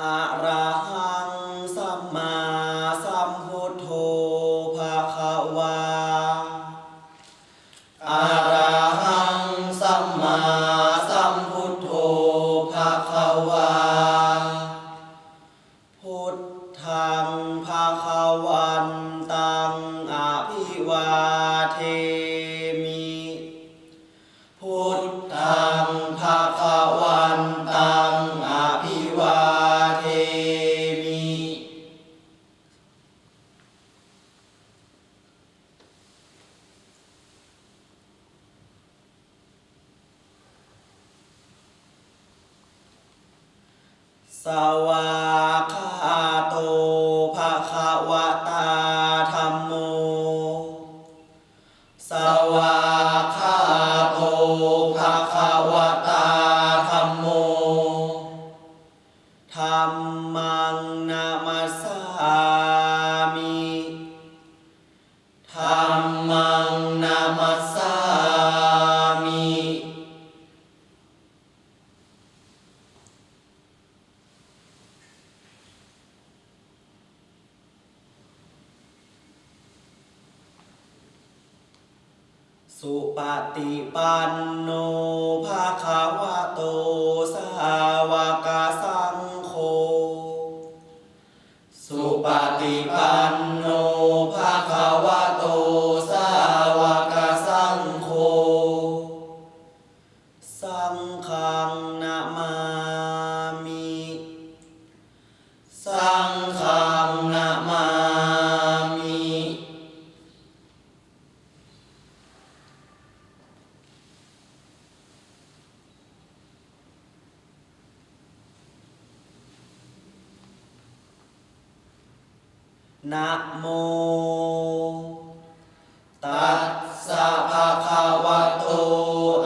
À, ara สวาคา สุปฏิปันโนภาคาวะโตสา นะโม ตัสสะภะคะวะโต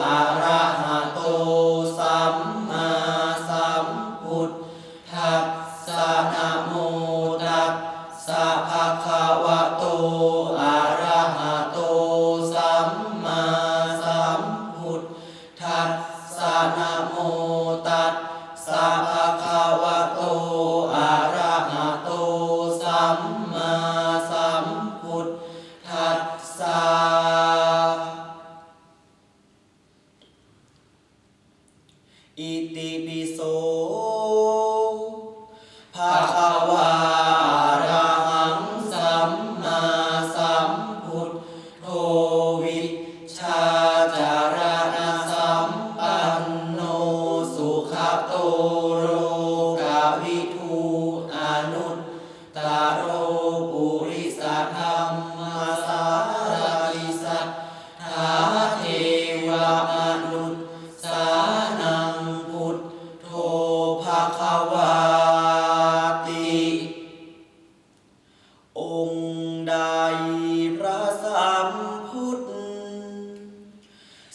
อะระหะโต สัมมาสัมพุทธัสสะนะโม ตัสสะภะคะ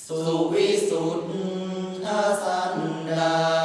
สุวิสุทธสันดา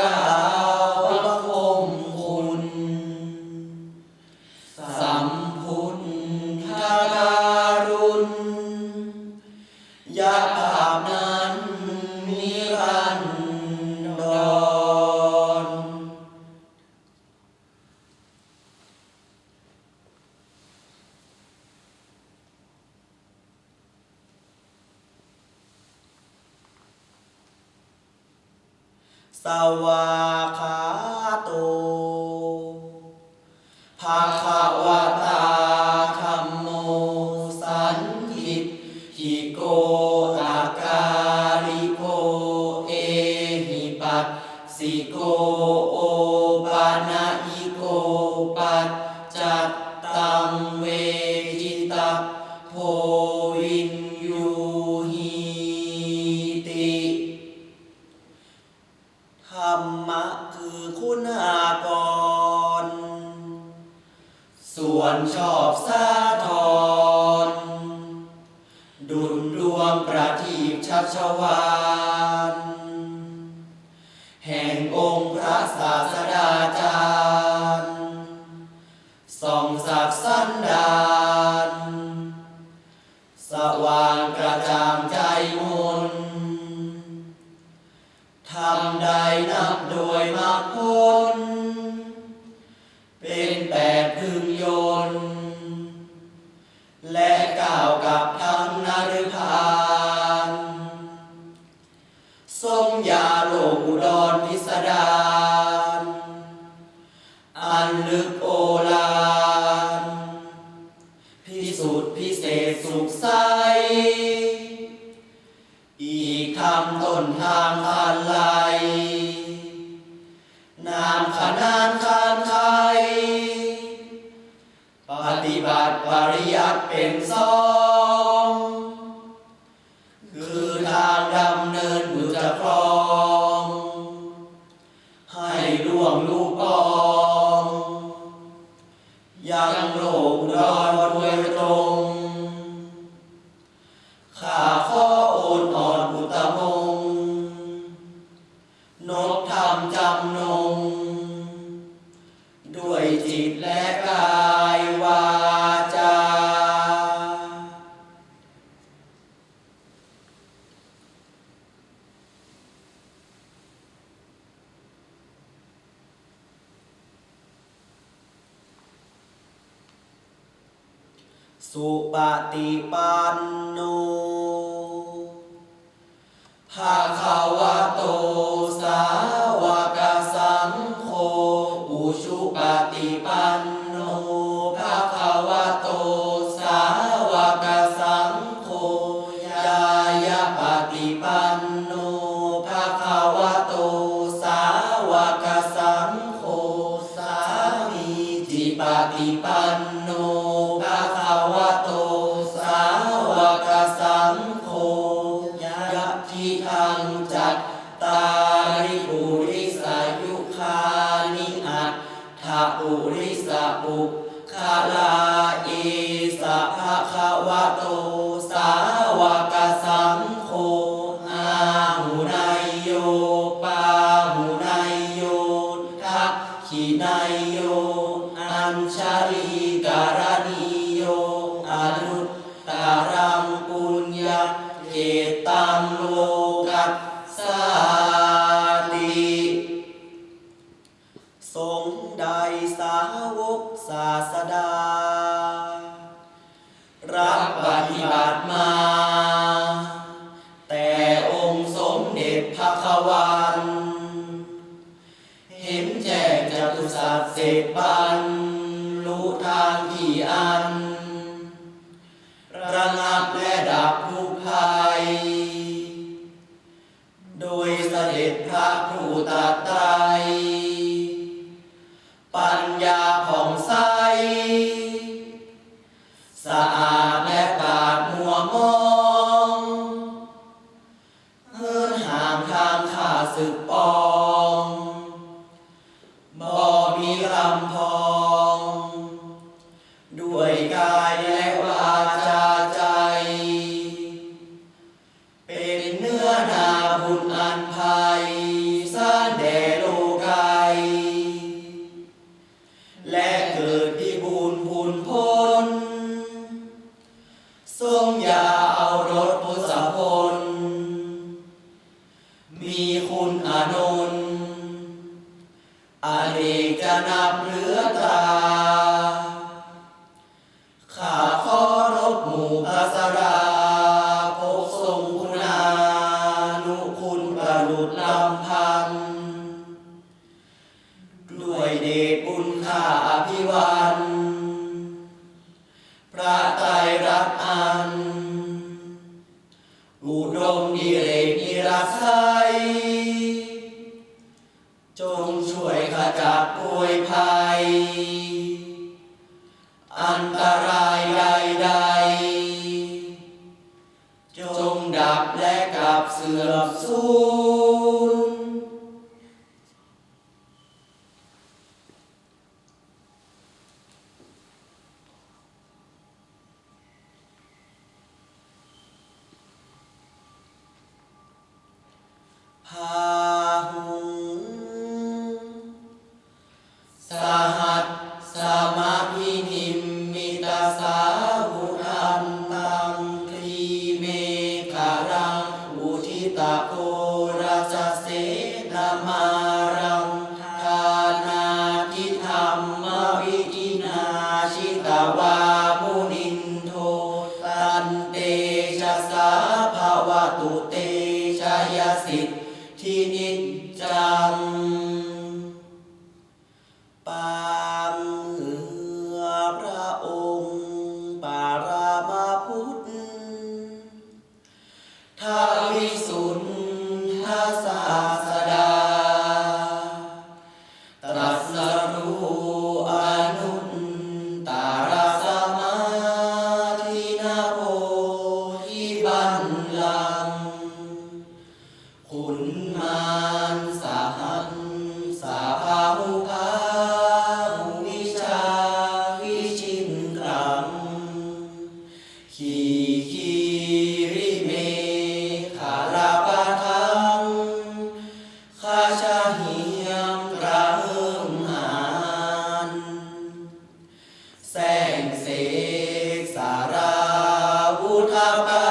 Devagar. สวาคาโตภา อบสาทรดุลดวงประทีปชัชวาน สุปฏิปันโนภาคาวะโตสาวกสังโฆอุชุปฏิปันโนภาคาวะโตสาวกสังโฆยายะปฏิปันโนภาคาวะโตสาวกสังโฆสามีจิปฏิปันโน কারি কারা รุลำพัง الرسول ها วิจนาชิตาวุณิโฑตันเตชะสาภาวะตุเต Allah.